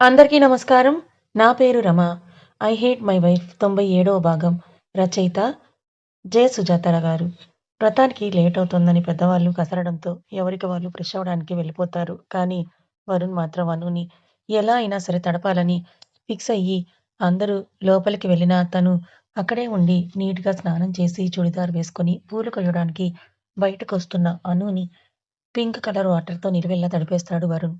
అందరికీ నమస్కారం. నా పేరు Rama. 'I hate my wife' తొంభై ఏడవ భాగం. రచయిత జె. సుజాతర గారు. వ్రతానికి అవుతుందని పెద్దవాళ్ళు కసరడంతో ఎవరికి వాళ్ళు ఫ్రెష్ అవ్వడానికి వెళ్ళిపోతారు. కానీ వరుణ్ మాత్రం అనుని ఎలా అయినా సరే తడపాలని ఫిక్స్ అయ్యి అందరూ లోపలికి వెళ్ళినా తను అక్కడే ఉండి నీట్గా స్నానం చేసి చుడిదార్ వేసుకుని పూలు కొయ్యడానికి బయటకొస్తున్న అనుని పింక్ కలర్ వాటర్తో నిలువెల్లా తడిపేస్తాడు వరుణ్.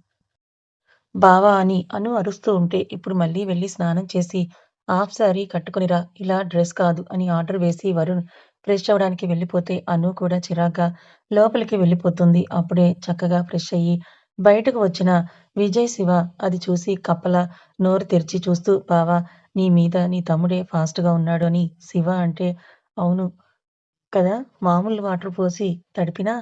బావా అని అను అరుస్తూ ఉంటే ఇప్పుడు మళ్ళీ వెళ్ళి స్నానం చేసి హాఫ్ సారీ కట్టుకునిరా ఇలా డ్రెస్ కాదు అని ఆర్డర్ వేసి వరుణ్ ఫ్రెష్ అవడానికి వెళ్ళిపోతే అను కూడా చిరాగ్గా లోపలికి వెళ్ళిపోతుంది. అప్పుడే చక్కగా ఫ్రెష్ అయ్యి బయటకు వచ్చిన విజయ్ శివ అది చూసి కప్పల నోరు తెరిచి చూస్తూ బావా నీ మీద నీ తమ్ముడే ఫాస్ట్గా ఉన్నాడు అని శివ అంటే అవును కదా మామూలు వాటర్ పోసి తడిపినా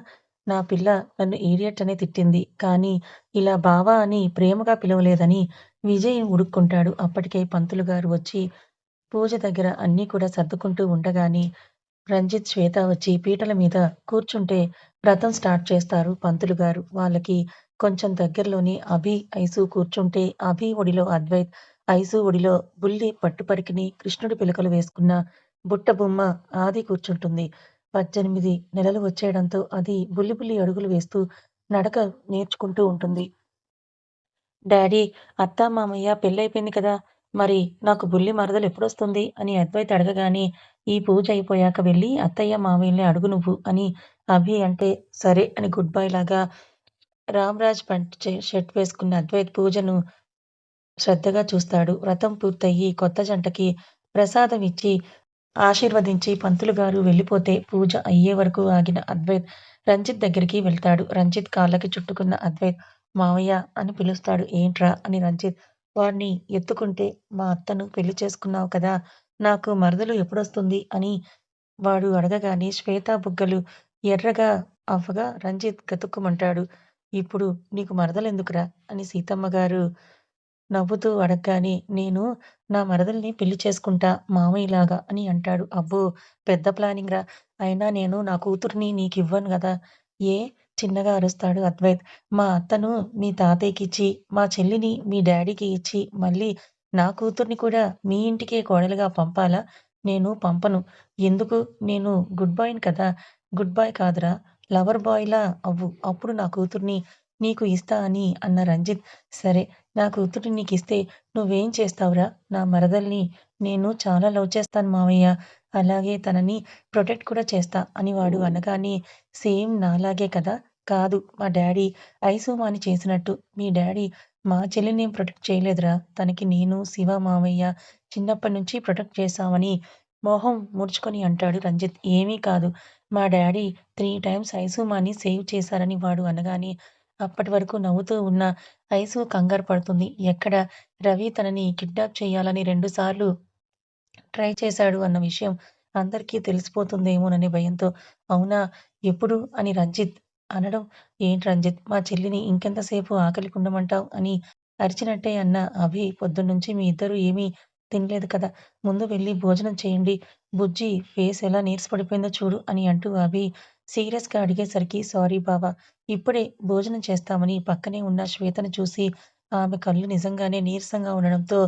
నా పిల్ల నన్ను ఈడియట్ అని తిట్టింది. కానీ ఇలా బావా అని ప్రేమగా పిలవలేదని విజయ్ ఉడుక్కుంటాడు. అప్పటికే పంతులు గారు వచ్చి పూజ దగ్గర అన్నీ కూడా సర్దుకుంటూ ఉండగానే రంజిత్, శ్వేత వచ్చి పీటల మీద కూర్చుంటే వ్రతం స్టార్ట్ చేస్తారు పంతులు గారు వాళ్ళకి కొంచెం దగ్గరలోని అభి, ఐసు కూర్చుంటే అభి ఒడిలో అద్వైత్, ఐసు ఒడిలో బుల్లి పట్టుపరికిని కృష్ణుడి పిలకలు వేసుకున్న బుట్ట బొమ్మ ఆది కూర్చుంటుంది. పద్దెనిమిది నెలలు వచ్చేయడంతో అది బుల్లి బుల్లి అడుగులు వేస్తూ నడక నేర్చుకుంటూ ఉంటుంది. డాడీ అత్త మామయ్య పెళ్ళైపోయింది కదా! మరి నాకు బుల్లి మరదలు ఎప్పుడొస్తుంది? అని అద్వైత్ అడగగానే ఈ పూజ అయిపోయాక వెళ్ళి అత్తయ్య మామయ్యని అడుగు నువ్వు అని అభి అంటే సరే అని గుడ్ బై లాగా రామ్రాజ్ పంచ్ షర్ట్ వేసుకున్న అద్వైత్ పూజను శ్రద్ధగా చూస్తాడు. వ్రతం పూర్తయి కొత్త జంటకి ప్రసాదం ఇచ్చి ఆశీర్వదించి పంతులు గారు వెళ్ళిపోతే పూజ అయ్యే వరకు ఆగిన అద్వైత్ రంజిత్ దగ్గరికి వెళ్తాడు. రంజిత్ కాళ్ళకి చుట్టుకున్న అద్వైత్ మావయ్య అని పిలుస్తాడు. ఏంట్రా? అని రంజిత్ వాడ్ని ఎత్తుకుంటే మా అత్తను పెళ్ళి చేసుకున్నావు కదా! నాకు మరదలు ఎప్పుడొస్తుంది? అని వాడు అడగగానే శ్వేత బుగ్గలు ఎర్రగా అవ్వగా రంజిత్ గతుక్కుమంటాడు. ఇప్పుడు నీకు మరదలెందుకురా? అని సీతమ్మ గారు నవ్వుతూ అడగ్గానే నేను నా మరదల్ని పెళ్ళి చేసుకుంటా మామయ్యలాగా అని అంటాడు. అబ్బో! పెద్ద ప్లానింగ్ రా! అయినా నేను నా కూతుర్ని నీకివ్వను గదా! ఏ? చిన్నగా అరుస్తాడు అద్వైత్. మా అత్తను మీ తాతయ్యకిచ్చి, మా చెల్లిని మీ డాడీకి ఇచ్చి మళ్ళీ నా కూతుర్ని కూడా మీ ఇంటికే కోడలుగా పంపాలా? నేను పంపను. ఎందుకు? నేను గుడ్ బాయ్‌ని కదా! గుడ్ బాయ్ కాదురా! లవర్ బాయ్లా అవ్వు. అప్పుడు నా కూతుర్ని నీకు ఇస్తా అని అన్న రంజిత్ సరే నా నీకు నీకిస్తే నువ్వేం చేస్తావురా? నా మరదల్ని నేను చాలా లవ్ చేస్తాను మావయ్య. అలాగే తనని ప్రొటెక్ట్ కూడా చేస్తా అని వాడు అనగానే సేమ్ నాలాగే కదా! కాదు మా డాడీ ఐసుమాని చేసినట్టు మీ డాడీ మా చెల్లిని ప్రొటెక్ట్ చేయలేదురా! తనకి నేను, శివ మావయ్య చిన్నప్పటి నుంచి ప్రొటెక్ట్ చేశామని మొహం ముడుచుకొని అంటాడు రంజిత్. ఏమీ కాదు మా డాడీ త్రీ టైమ్స్ ఐసుమాని సేవ్ చేశారని వాడు అనగానే అప్పటి వరకు నవ్వుతూ ఉన్న ఐసు కంగారు పడుతుంది. ఎక్కడ రవి తనని కిడ్నాప్ చేయాలని రెండుసార్లు ట్రై చేశాడు అన్న విషయం అందరికీ తెలిసిపోతుందేమోననే భయంతో అవునా? ఎప్పుడు? అని రంజిత్ అనడం ఏంటి రంజిత్ మా చెల్లిని ఇంకెంతసేపు ఆకలికి ఉండమంటావ్? అని అరిచినట్టే అన్న అభి పొద్దున్నుంచి మీ ఇద్దరు ఏమీ తినలేదు కదా! ముందు వెళ్ళి భోజనం చేయండి. బుజ్జి ఫేస్ ఎలా నీరసపడిపోయిందో చూడు అని అంటూ అభి సీరియస్గా అడిగేసరికి సారీ బావా ఇప్పుడే భోజనం చేస్తామని పక్కనే ఉన్న శ్వేతను చూసి ఆమె కళ్ళు నిజంగానే నీరసంగా ఉండడంతో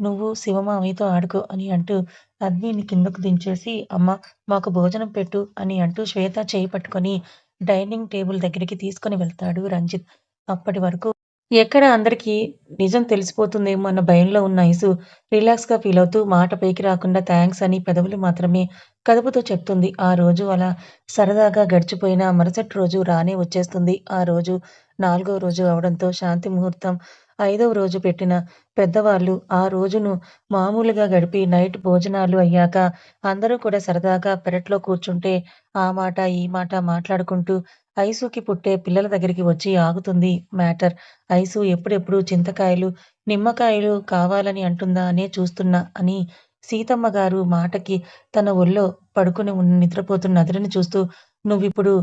నువ్వు శివమామయ్యతో ఆడుకో అని అంటూ అద్విని కిందకు దించేసి అమ్మ మాకు భోజనం పెట్టు అని అంటూ శ్వేత చేయి పట్టుకొని డైనింగ్ టేబుల్ దగ్గరికి తీసుకొని వెళ్తాడు రంజిత్. అప్పటి వరకు ఎక్కడ అందరికీ నిజం తెలిసిపోతుందేమో అన్న భయంలో ఉన్న ఐసు రిలాక్స్గా ఫీల్ అవుతూ మాట పైకి రాకుండా థ్యాంక్స్ అని పెదవులు మాత్రమే కదుపుతూ చెప్తుంది. ఆ రోజు అలా సరదాగా గడిచిపోయిన మరుసటి రోజు రానే వచ్చేస్తుంది. ఆ రోజు నాలుగో రోజు అవడంతో శాంతి ముహూర్తం ఐదవ రోజు పెట్టిన పెద్దవాళ్ళు ఆ రోజును మామూలుగా గడిపి నైట్ భోజనాలు అయ్యాక అందరూ కూడా సరదాగా పెరట్లో కూర్చుంటే ఆ మాట ఈ మాట మాట్లాడుకుంటూ ఐసుకి పుట్టే పిల్లల దగ్గరికి వచ్చి ఆగుతుంది మ్యాటర్. ఐసు ఎప్పుడెప్పుడు చింతకాయలు, నిమ్మకాయలు కావాలని అంటుందా అనే చూస్తున్నా అని సీతమ్మ గారు మాటకి తన ఒళ్ళో పడుకుని నిద్రపోతున్న అతడిని చూస్తూ నువ్విప్పుడు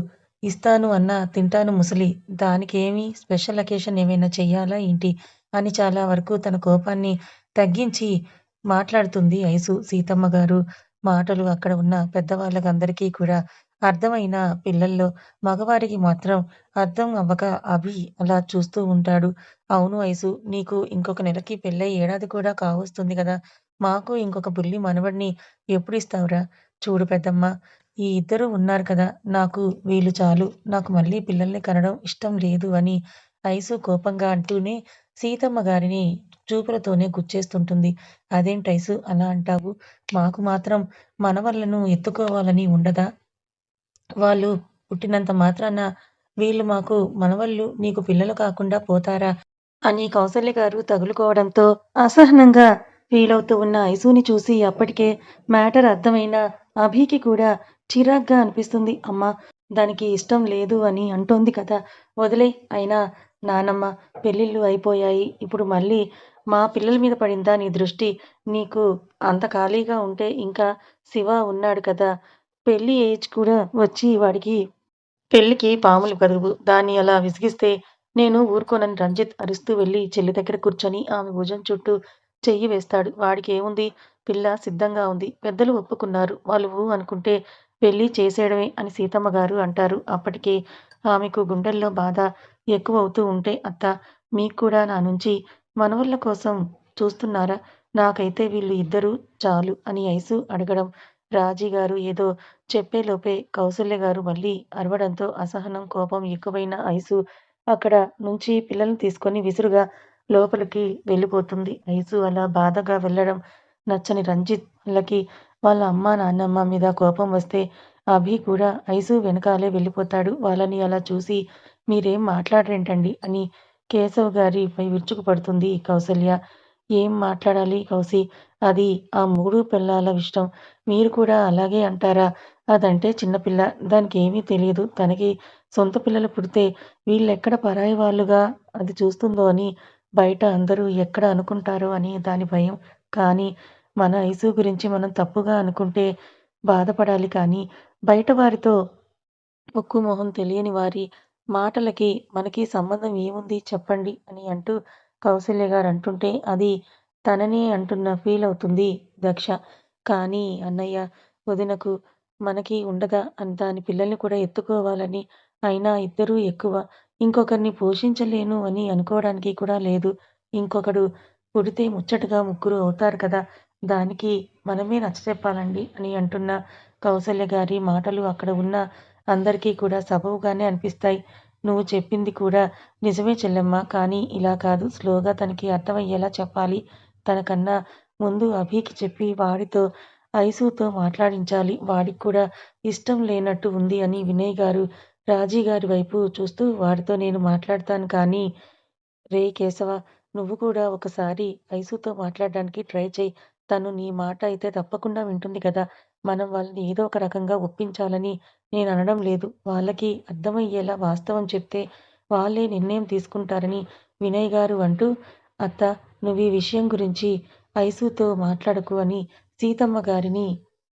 ఇస్తాను అన్నా తింటాను ముసలి. దానికేమీ స్పెషల్ అకేషన్ ఏమైనా చెయ్యాలా ఏంటి? అని చాలా వరకు తన కోపాన్ని తగ్గించి మాట్లాడుతుంది ఐసు. సీతమ్మ గారు మాటలు అక్కడ ఉన్న పెద్దవాళ్ళకందరికీ కూడా అర్థమైన పిల్లల్లో మగవారికి మాత్రం అర్థం అవ్వక అభి అలా చూస్తూ ఉంటాడు. అవును ఐసు నీకు ఇంకొక నెలకి పెళ్ళై ఏడాది కూడా కావొస్తుంది కదా మాకు ఇంకొక బుల్లి మనవడిని ఎప్పుడిస్తావురా? చూడు పెద్దమ్మ ఈ ఇద్దరు ఉన్నారు కదా! నాకు వీళ్ళు చాలు. నాకు మళ్ళీ పిల్లల్ని కనడం ఇష్టం లేదు అని ఐసు కోపంగా అంటూనే సీతమ్మ గారిని చూపులతోనే గుచ్చేస్తుంటుంది. అదేంటైసు అలా అంటావు? మాకు మాత్రం మనవళ్ళను ఎత్తుకోవాలని ఉండదా? వాళ్ళు పుట్టినంత మాత్రాన వీళ్ళు మాకు మనవళ్ళు నీకు పిల్లలు కాకుండా పోతారా? అని కౌసల్య గారు తగులుకోవడంతో అసహనంగా ఫీలవుతూ ఉన్న ఐసుని చూసి అప్పటికే మ్యాటర్ అర్థమైన అభికి కూడా చిరాగ్గా అనిపిస్తుంది. అమ్మా! దానికి ఇష్టం లేదు అని అంటోంది కదా! వదిలే అయినా నానమ్మ పెళ్ళిళ్ళు అయిపోయాయి. ఇప్పుడు మళ్ళీ మా పిల్లల మీద పడిందా నీ దృష్టి? నీకు అంత ఖాళీగా ఉంటే ఇంకా శివ ఉన్నాడు కదా! పెళ్ళి ఏజ్ కూడా వచ్చి వాడికి పెళ్ళికి పాములు కదువు. దాన్ని అలా విసిగిస్తే నేను ఊరుకోనని రంజిత్ అరుస్తూ వెళ్ళి చెల్లి దగ్గర కూర్చొని ఆమె భుజం చుట్టూ చెయ్యి వేస్తాడు. వాడికేముంది? పిల్ల సిద్ధంగా ఉంది. పెద్దలు ఒప్పుకున్నారు. వాళ్ళు అనుకుంటే పెళ్ళి చేసేయడమే అని సీతమ్మ గారు అంటారు. అప్పటికే ఆమెకు గుండెల్లో బాధ ఎక్కువ అవుతూ ఉంటే అత్త మీకు కూడా నా నుంచి మనవళ్ళ కోసం చూస్తున్నారా? నాకైతే వీళ్ళు ఇద్దరూ చాలు అని ఐసు అడగడం రాజీగారు ఏదో చెప్పేలోపే కౌసల్య గారు మళ్ళీ అరవడంతో అసహనం, కోపం ఎక్కువైన ఐసు అక్కడ నుంచి పిల్లల్ని తీసుకొని విసురుగా లోపలికి వెళ్ళిపోతుంది. ఐసు అలా బాధగా వెళ్ళడం నచ్చని రంజిత్ వాళ్ళకి వాళ్ళ అమ్మ నాన్నమ్మ మీద కోపం వస్తే అభి కూడా ఐసు వెనకాలే వెళ్ళిపోతాడు. వాళ్ళని అలా చూసి మీరేం మాట్లాడరేంటండి? అని కేశవ్ గారిపై విరుచుకుపడుతుంది కౌసల్య. ఏం మాట్లాడాలి కౌసీ? అది ఆ మూడు పెళ్ళాల ఇష్టం. మీరు కూడా అలాగే అంటారా? అదంటే చిన్నపిల్ల. దానికేమీ తెలీదు. తనకి సొంత పిల్లలు పుడితే వీళ్ళెక్కడ పరాయి వాళ్ళుగా అది చూస్తుందో అని బయట అందరూ ఎక్కడ అనుకుంటారో అని దాని భయం. కానీ మన ఐసు గురించి మనం తప్పుగా అనుకుంటే బాధపడాలి కానీ బయట వారితో ముక్కు మొహం తెలియని వారి మాటలకి మనకి సంబంధం ఏముంది చెప్పండి అని అంటూ కౌసల్య గారు అంటుంటే అది తననే అంటున్న ఫీల్ అవుతుంది దక్ష. కానీ అన్నయ్య, వదినకు మనకి ఉండదా అని దాని పిల్లల్ని కూడా ఎత్తుకోవాలని? అయినా ఇద్దరూ ఎక్కువ. ఇంకొకరిని పోషించలేను అని అనుకోవడానికి కూడా లేదు. ఇంకొకడు పుడితే ముచ్చటగా ముగ్గురు అవుతారు కదా! దానికి మనమే నచ్చ చెప్పాలండి అని అంటున్న కౌసల్య గారి మాటలు అక్కడ ఉన్న అందరికీ కూడా సబవుగానే అనిపిస్తాయి. నువ్వు చెప్పింది కూడా నిజమే చెల్లెమ్మ కానీ ఇలా కాదు. స్లోగా తనకి అర్థమయ్యేలా చెప్పాలి. తనకన్నా ముందు అభికి చెప్పి వాడితో ఐసుతో మాట్లాడించాలి. వాడికి కూడా ఇష్టం లేనట్టు ఉంది అని వినయ్ గారు రాజీ గారి వైపు చూస్తూ వాడితో నేను మాట్లాడతాను కానీ రే కేశవ! నువ్వు కూడా ఒకసారి ఐసుతో మాట్లాడడానికి ట్రై చేయి తను నీ మాట అయితే తప్పకుండా వింటుంది కదా! మనం వాళ్ళని ఏదో ఒక రకంగా ఒప్పించాలని నేను అనడం లేదు. వాళ్ళకి అర్థమయ్యేలా వాస్తవం చెప్తే వాళ్ళే నిర్ణయం తీసుకుంటారని వినయ్ గారు అంటూ అత్త నువ్వు ఈ విషయం గురించి ఐసుతో మాట్లాడకు అని సీతమ్మ గారిని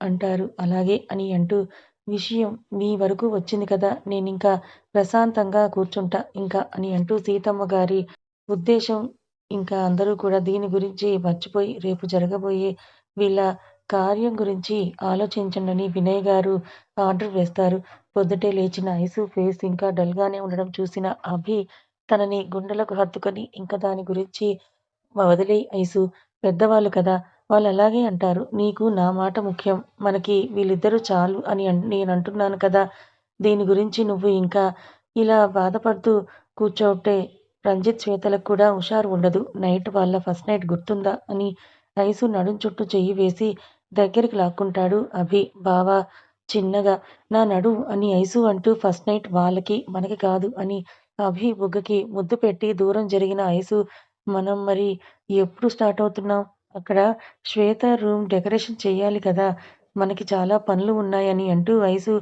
అంటారు. అలాగే అని అంటూ విషయం మీ వరకు వచ్చింది కదా! నేను ఇంకా ప్రశాంతంగా కూర్చుంటా ఇంకా అని అంటూ సీతమ్మ గారి ఉద్దేశం ఇంకా అందరూ కూడా దీని గురించి మర్చిపోయి రేపు జరగబోయే వీళ్ళ కార్యం గురించి ఆలోచించండని వినయ్ గారు ఆర్డర్ వేస్తారు. పొద్దుటే లేచిన ఐసు ఫేస్ ఇంకా డల్‌గానే ఉండడం చూసిన అభి తనని గుండెలకు హత్తుకొని ఇంక దాని గురించి వదిలే ఐసు. పెద్దవాళ్ళు కదా! వాళ్ళలాగే అంటారు. నీకు నా మాట ముఖ్యం. మనకి వీళ్ళిద్దరూ చాలు అని నేనంటున్నాను కదా! దీని గురించి నువ్వు ఇంకా ఇలా బాధపడుతూ కూర్చోవుంటే రంజిత్, శ్వేతలకు కూడా హుషారు ఉండదు. నైట్ వాళ్ళ ఫస్ట్ నైట్ గుర్తుందా? అని ఐసు నడుం చుట్టూ చెయ్యి వేసి దగ్గరికి లాక్కుంటాడు అభి. బావా! చిన్నగా నా నడు అని ఐసు అంటూ ఫస్ట్ నైట్ వాళ్ళకి, మనకి కాదు అని అభి బుగ్గకి ముద్దు పెట్టి దూరం జరిగిన ఐసు మనం మరి ఎప్పుడు స్టార్ట్ అవుతున్నాం? అక్కడ శ్వేత రూమ్ డెకరేషన్ చేయాలి కదా! మనకి చాలా పనులు ఉన్నాయని అంటూ ఐసు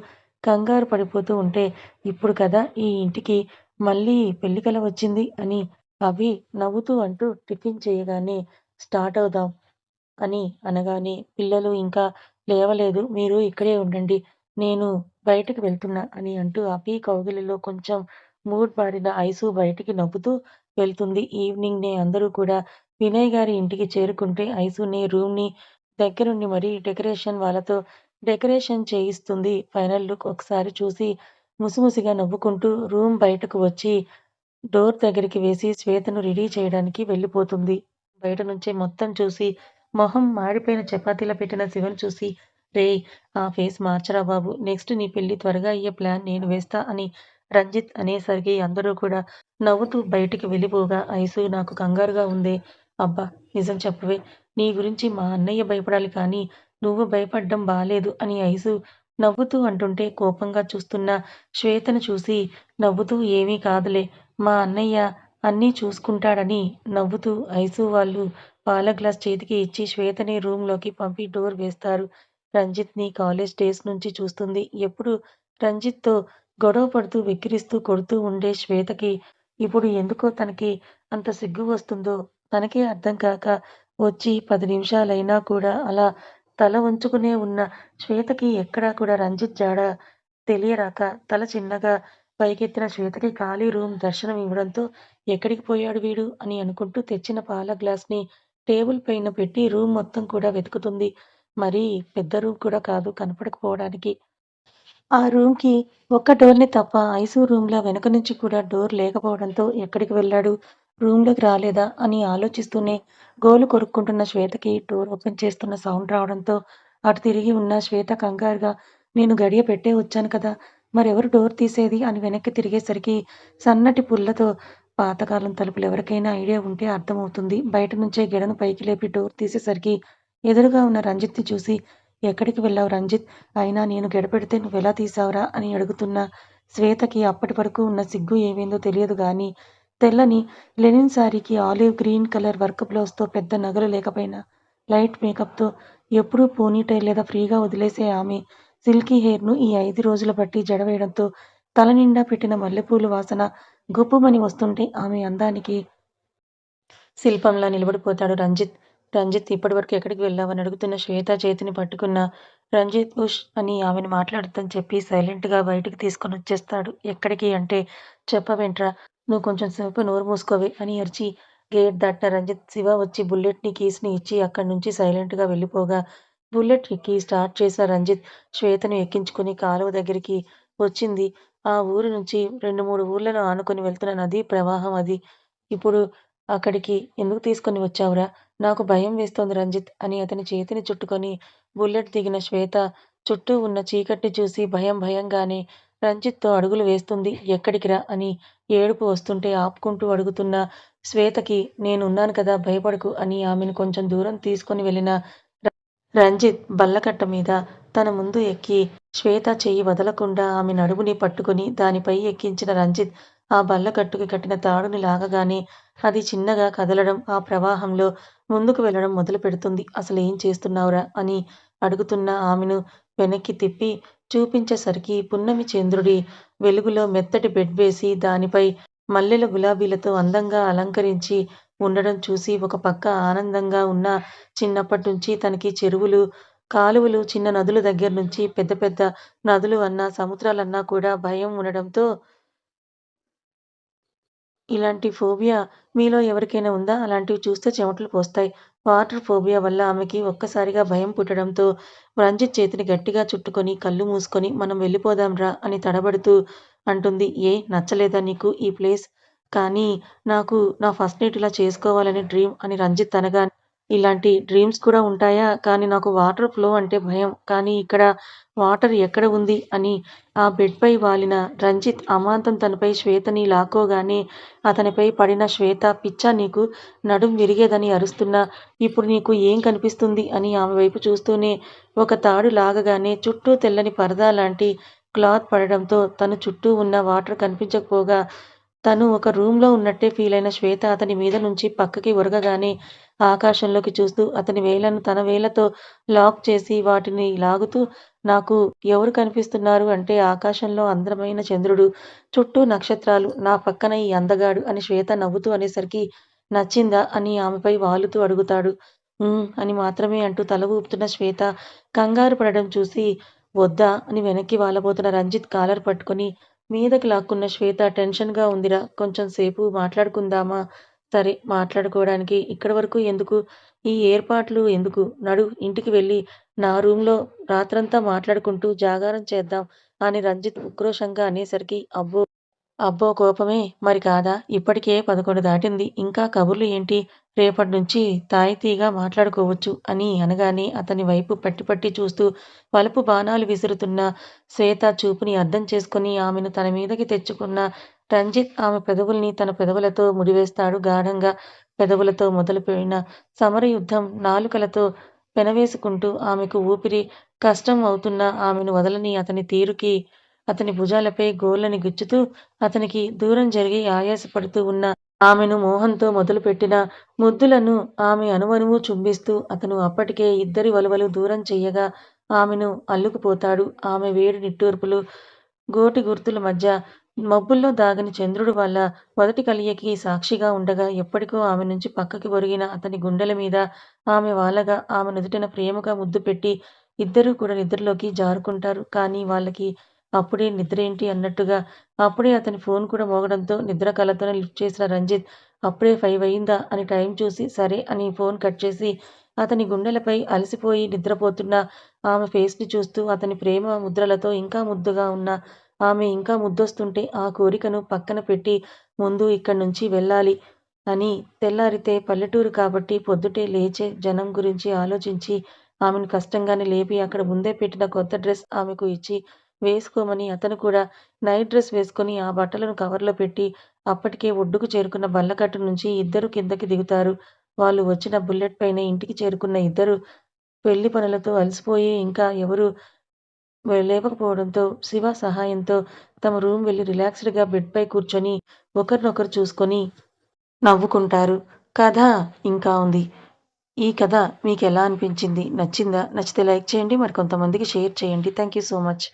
కంగారు పడిపోతూ ఉంటే ఇప్పుడు కదా ఈ ఇంటికి మళ్ళీ పెళ్ళికల వచ్చింది అని అభి నవ్వుతూ అంటూ టిఫిన్ చేయగానే స్టార్ట్ అవుదాం అని అనగానే పిల్లలు ఇంకా లేవలేదు. మీరు ఇక్కడే ఉండండి. నేను బయటకు వెళ్తున్నా అని అంటూ అభి కౌగిలిలో కొంచెం మూడ్ పాడిన ఐసు బయటికి నవ్వుతూ వెళ్తుంది. ఈవినింగ్‌నే అందరూ కూడా వినయ్ గారి ఇంటికి చేరుకుంటే ఐసుని రూమ్‌ని దగ్గరుండి మరీ డెకరేషన్ వాళ్ళతో డెకరేషన్ చేయిస్తుంది. ఫైనల్ లుక్ ఒకసారి చూసి ముసిముసిగా నవ్వుకుంటూ రూమ్ బయటకు వచ్చి డోర్ దగ్గరికి వేసి శ్వేతను రెడీ చేయడానికి వెళ్ళిపోతుంది. బయట నుంచే మొత్తం చూసి మొహం మాడిపోయిన చపాతీలా పెట్టిన శివని చూసి రేయ్! ఆ ఫేస్ మార్చరా బాబు! నెక్స్ట్ నీ పెళ్ళి త్వరగా అయ్యే ప్లాన్ నేను వేస్తా అని రంజిత్ అనేసరికి అందరూ కూడా నవ్వుతూ బయటికి వెళ్ళిపోగా ఐసు నాకు కంగారుగా ఉందే. అబ్బా! నిజం చెప్పవే. నీ గురించి మా అన్నయ్య భయపడాలి కానీ నువ్వు భయపడ్డం బాలేదు అని ఐసు నవ్వుతూ అంటుంటే కోపంగా చూస్తున్న శ్వేతను చూసి నవ్వుతూ ఏమీ కాదులే మా అన్నయ్య అన్నీ చూసుకుంటాడని నవ్వుతూ ఐసు వాళ్ళు పాల గ్లాస్ చేతికి ఇచ్చి శ్వేతని రూమ్లోకి పంపి డోర్ వేస్తారు. రంజిత్ని కాలేజ్ డేస్ నుంచి చూస్తుంది. ఎప్పుడు రంజిత్తో గొడవ పడుతూ, వెక్కిరిస్తూ, కొడుతూ ఉండే శ్వేతకి ఇప్పుడు ఎందుకో తనకి అంత సిగ్గు వస్తుందో తనకే అర్థం కాక వచ్చి పది నిమిషాలైనా కూడా అలా తల ఉంచుకునే ఉన్న శ్వేతకి ఎక్కడా కూడా రంజిత్ జాడ తెలియరాక తల చిన్నగా పైకెత్తిన శ్వేతకి ఖాళీ రూమ్ దర్శనం ఇవ్వడంతో ఎక్కడికి పోయాడు వీడు అని అనుకుంటూ తెచ్చిన పాల గ్లాస్ని టేబుల్ పైన పెట్టి రూమ్ మొత్తం కూడా వెతుకుతుంది. మరీ పెద్ద రూమ్ కూడా కాదు కనపడకపోవడానికి. ఆ రూమ్కి ఒక్క డోర్ని తప్ప ఐసు రూమ్లో వెనుక నుంచి కూడా డోర్ లేకపోవడంతో ఎక్కడికి వెళ్ళాడు? రూమ్లోకి రాలేదా? అని ఆలోచిస్తూనే గోలు కొరుక్కుంటున్న శ్వేతకి డోర్ ఓపెన్ చేస్తున్న సౌండ్ రావడంతో అటు తిరిగి ఉన్న శ్వేత కంగారుగా నేను గడియ పెట్టే వచ్చాను కదా! మరెవరు డోర్ తీసేది? అని వెనక్కి తిరిగేసరికి సన్నటి పుల్లతో పాతకాలం తలుపులు ఎవరికైనా ఐడియా ఉంటే అర్థమవుతుంది. బయట నుంచే గెడను పైకి లేపి డోర్ తీసేసరికి ఎదురుగా ఉన్న రంజిత్ని చూసి ఎక్కడికి వెళ్ళావు రంజిత్? అయినా నేను గెడపెడితే నువ్వెలా తీసావురా అని అడుగుతున్న శ్వేతకి అప్పటి వరకు ఉన్న సిగ్గు ఏమైందో తెలియదు గాని తెల్లని లెనిన్ సారీకి ఆలివ్ గ్రీన్ కలర్ వర్క్ బ్లౌజ్తో పెద్ద నగలు లేకపోయినా లైట్ మేకప్తో ఎప్పుడూ పోనీటైల్ లేదా ఫ్రీగా వదిలేసే ఆమె సిల్కీ హెయిర్ను ఈ ఐదు రోజుల బట్టి జడవేయడంతో తలనిండా పెట్టిన మల్లెపూలు వాసన గుప్పుమని వస్తుంటే ఆమె అందానికి శిల్పంలా నిలబడిపోతాడు రంజిత్. రంజిత్ ఇప్పటివరకు ఎక్కడికి వెళ్ళావని అడుగుతున్న శ్వేత చేతిని పట్టుకున్న రంజిత్ ఉష్ అని ఆమెను మాట్లాడొద్దని చెప్పి సైలెంట్గా తీసుకొని వచ్చేస్తాడు ఎక్కడికి అంటే చెప్పవేంట్రా? నువ్వు కొంచెం సేపు నోరు మూసుకోవి అని అరిచి గేట్ దాటిన రంజిత్ శివ వచ్చి బుల్లెట్ని కీస్ని ఇచ్చి అక్కడి నుంచి సైలెంట్గా వెళ్ళిపోగా బుల్లెట్ ఎక్కి స్టార్ట్ చేసిన రంజిత్ శ్వేతను ఎక్కించుకుని కాలువ దగ్గరికి వచ్చింది. ఆ ఊరు నుంచి రెండు మూడు ఊర్లను ఆనుకొని వెళ్తున్న నదీ ప్రవాహం అది. ఇప్పుడు అక్కడికి ఎందుకు తీసుకొని వచ్చావురా? నాకు భయం వేస్తోంది రంజిత్ అని అతని చేతిని చుట్టుకొని బుల్లెట్ దిగిన శ్వేత చుట్టూ ఉన్న చీకటి చూసి భయం భయంగానే రంజిత్తో అడుగులు వేస్తుంది. ఎక్కడికిరా? అని ఏడుపు వస్తుంటే ఆపుకుంటూ అడుగుతున్న శ్వేతకి నేనున్నాను కదా భయపడకు అని ఆమెను కొంచెం దూరం తీసుకొని వెళ్ళిన రంజిత్ బల్లకట్ట మీద తన ముందు ఎక్కి శ్వేత చెయ్యి వదలకుండా ఆమె నడుముని పట్టుకొని దానిపై ఎక్కించిన రంజిత్ ఆ బల్లకట్టుకి కట్టిన తాడుని లాగగానే అది చిన్నగా కదలడం ఆ ప్రవాహంలో ముందుకు వెళ్ళడం మొదలు పెడుతుంది. అసలేం చేస్తున్నావురా? అని అడుగుతున్న ఆమెను వెనక్కి తిప్పి చూపించేసరికి పున్నమి చంద్రుడి వెలుగులో మెత్తటి బెడ్ వేసి దానిపై మల్లెల గులాబీలతో అందంగా అలంకరించి ఉండడం చూసి ఒక పక్క ఆనందంగా ఉన్న చిన్నప్పటి నుంచి తనకి చెరువులు, కాలువలు, చిన్న నదుల దగ్గర్నుంచి పెద్ద పెద్ద నదులు అన్నా, సముద్రాలన్నా కూడా భయం ఉండడంతో ఇలాంటి ఫోబియా మీలో ఎవరికైనా ఉందా? అలాంటివి చూస్తే చెమటలు పోస్తాయి. వాటర్ ఫోబియా వల్ల ఆమెకి ఒక్కసారిగా భయం పుట్టడంతో రంజిత్ చేతిని గట్టిగా చుట్టుకొని కళ్ళు మూసుకొని మనం వెళ్ళిపోదాం రా అని తడబడుతూ అంటుంది. ఏ నచ్చలేదా నీకు ఈ ప్లేస్? కానీ నాకు నా ఫస్ట్ నైట్ ఇలా చేసుకోవాలని డ్రీమ్ అని రంజిత్ అనగానే ఇలాంటి డ్రీమ్స్ కూడా ఉంటాయా? కానీ నాకు వాటర్ ఫ్లో అంటే భయం. కానీ ఇక్కడ వాటర్ ఎక్కడ ఉంది? అని ఆ బెడ్పై వాలిన రంజిత్ అమాంతం తనపై శ్వేతని లాక్కోగానే అతనిపై పడిన శ్వేత పిచ్చా నీకు? నడుం విరిగేదని అరుస్తున్నా ఇప్పుడు నీకు ఏం కనిపిస్తుంది? అని ఆమె వైపు చూస్తూనే ఒక తాడు లాగగానే చుట్టూ తెల్లని పరదా లాంటి క్లాత్ పడడంతో తన చుట్టూ ఉన్న వాటర్ కనిపించకపోగా తను ఒక రూమ్లో ఉన్నట్టే ఫీలైన శ్వేత అతని మీద నుంచి పక్కకి ఒరగగానే ఆకాశంలోకి చూస్తూ అతని వేలను తన వేళ్ళతో లాక్ చేసి వాటిని లాగుతూ నాకు ఎవరు కనిపిస్తున్నారు అంటే ఆకాశంలో అందమైన చంద్రుడు, చుట్టూ నక్షత్రాలు, నా పక్కన ఈ అందగాడు అని శ్వేత నవ్వుతూ అనేసరికి నచ్చిందా? అని ఆమెపై వాలుతూ అడుగుతాడు. అని మాత్రమే అంటూ తల ఊపుతున్న శ్వేత కంగారు పడడం చూసి వద్దా? అని వెనక్కి వాలబోతున్న రంజిత్ కాలర్ పట్టుకొని మీదకి లాక్కున్న శ్వేత టెన్షన్గా ఉందిరా కొంచెం సేపు మాట్లాడుకుందామా? సరే మాట్లాడుకోవడానికి ఇక్కడి వరకు ఎందుకు? ఈ ఏర్పాట్లు ఎందుకు? నడు ఇంటికి వెళ్ళి నా రూమ్లో రాత్రంతా మాట్లాడుకుంటూ జాగారం చేద్దాం అని రంజిత్ ఉక్రోషంగా అనేసరికి అబ్బో! అబ్బో కోపమే! మరి కాదా? ఇప్పటికే పదకొండు దాటింది. ఇంకా కబుర్లు ఏంటి? రేపట్నుంచి తాయితీగా మాట్లాడుకోవచ్చు అని అనగానే అతని వైపు పట్టి పట్టి చూస్తూ వలపు బాణాలు విసురుతున్న శ్వేత చూపుని అర్థం చేసుకుని ఆమెను తన మీదకి తెచ్చుకున్న రంజిత్ ఆమె పెదవుల్ని తన పెదవులతో ముడివేస్తాడు గాఢంగా. పెదవులతో మొదలుపెట్టిన సమరయుద్ధం నాలుకలతో పెనవేసుకుంటూ ఆమెకు ఊపిరి కష్టం అవుతున్న ఆమెను వదలని అతని తీరుకి అతని భుజాలపై గోళ్ళని గుచ్చుతూ అతనికి దూరం జరిగి ఆయాసపడుతూ ఉన్న ఆమెను మోహంతో మొదలుపెట్టిన ముద్దులను ఆమె అనువనువు చుంబిస్తూ అతను అప్పటికే ఇద్దరి వలువలు దూరం చెయ్యగా ఆమెను అల్లుకుపోతాడు. ఆమె వేడి నిట్టూర్పులు, గోటి గుర్తుల మధ్య మబ్బుల్లో దాగని చంద్రుడు వల్ల మొదటి కలియకి సాక్షిగా ఉండగా ఎప్పటికో ఆమె నుంచి పక్కకి ఒరిగిన అతని గుండెల మీద ఆమె వాలగా ఆమె నుదుటిన ప్రేమగా ముద్దు పెట్టి ఇద్దరూ కూడా నిద్రలోకి జారుకుంటారు. కానీ వాళ్ళకి అప్పుడే నిద్రేంటి అన్నట్టుగా. అప్పుడే అతని ఫోన్ కూడా మోగడంతో నిద్ర కళ్ళతోనే లిఫ్ట్ చేసిన రంజిత్ అప్పుడే ఫైవ్ అయిందా? అని టైం చూసి సరే అని ఫోన్ కట్ చేసి అతని గుండెలపై అలసిపోయి నిద్రపోతున్న ఆమె ఫేస్ని చూస్తూ అతని ప్రేమ ముద్రలతో ఇంకా ముద్దుగా ఉన్న ఆమె ఇంకా ముద్దొస్తుంటే ఆ కోరికను పక్కన పెట్టి ముందు ఇక్కడి నుంచి వెళ్ళాలి అని తెల్లారితే పల్లెటూరు కాబట్టి పొద్దుటే లేచే జనం గురించి ఆలోచించి ఆమెను కష్టంగానే లేపి అక్కడ ముందే పెట్టిన కొత్త డ్రెస్ ఆమెకు ఇచ్చి వేసుకోమని అతను కూడా నైట్ డ్రెస్ వేసుకుని ఆ బట్టలను కవర్లో పెట్టి అప్పటికే ఒడ్డుకు చేరుకున్న బల్లకట్టు నుంచి ఇద్దరు కిందకి దిగుతారు. వాళ్ళు వచ్చిన బుల్లెట్ పైన ఇంటికి చేరుకున్న ఇద్దరు పెళ్ళి పనులతో అలసిపోయి ఇంకా ఎవరు లేవకపోవడంతో శివ సహాయంతో తమ రూమ్ వెళ్ళి రిలాక్స్డ్గా బెడ్పై బెడ్ పై కూర్చొని ఒకరినొకరు చూసుకొని నవ్వుకుంటారు. కథ ఇంకా ఉంది. ఈ కథ మీకు ఎలా అనిపించింది? నచ్చిందా? నచ్చితే లైక్ చేయండి. మరి కొంతమందికి షేర్ చేయండి. Thank you so much.